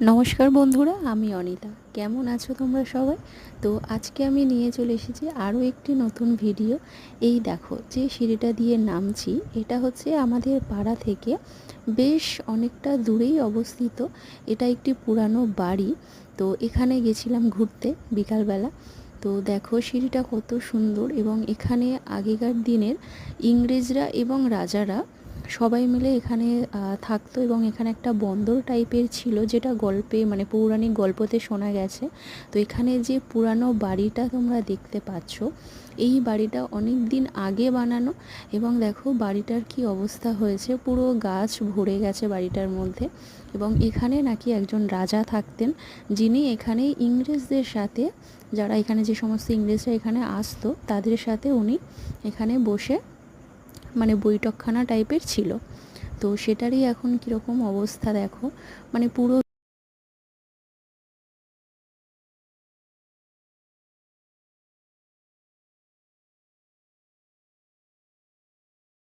নমস্কার বন্ধুরা, আমি অনিতা। কেমন আছো তোমরা সবাই? তো আজকে আমি নিয়ে চলে এসেছি আরও একটি নতুন ভিডিও। এই দেখো, যে সিঁড়িটা দিয়ে নামছি, এটা হচ্ছে আমাদের পাড়া থেকে বেশ অনেকটা দূরেই অবস্থিত। এটা একটি পুরানো বাড়ি। তো এখানে গেছিলাম ঘুরতে বিকালবেলা। তো দেখো, সিঁড়িটা কত সুন্দর এবং এখানে আগেকার দিনের ইংরেজরা এবং রাজারা সবাই মিলে এখানে থাকতো এবং এখানে একটা বন্দর টাইপের ছিল যেটা গল্পে মানে পৌরাণিক গল্পতে শোনা গেছে। তো এখানে যে পুরানো বাড়িটা তোমরা দেখতে পাচ্ছ, এই বাড়িটা অনেক দিন আগে বানানো এবং দেখো বাড়িটার কি অবস্থা হয়েছে, পুরো গাছ ভরে গেছে বাড়িটার মধ্যে এবং এখানে নাকি একজন রাজা থাকতেন যিনি এখানে ইংরেজদের সাথে, যারা এখানে যে সমস্ত ইংরেজরা এখানে আসতো, তাদের সাথে উনি এখানে বসে মানে বৈঠকখানা টাইপের ছিল। তো সেটারই এখন কীরকম অবস্থা দেখো। মানে পুরো